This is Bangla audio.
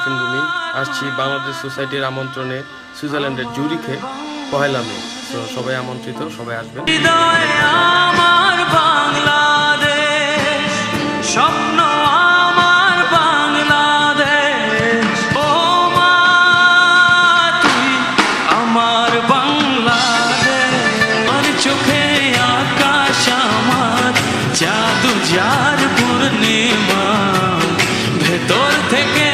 আরফিন রুমি, আসছি বাংলাদেশ সোসাইটির আমন্ত্রণে সুইজারল্যান্ডের জুরিখে পহেলা মে। তো সবাই আমন্ত্রিত, সবাই আসবেন। আমার আমার চোখে আকাশ আমার, জাদু যার পূর্ণিমা। ভেতর থেকে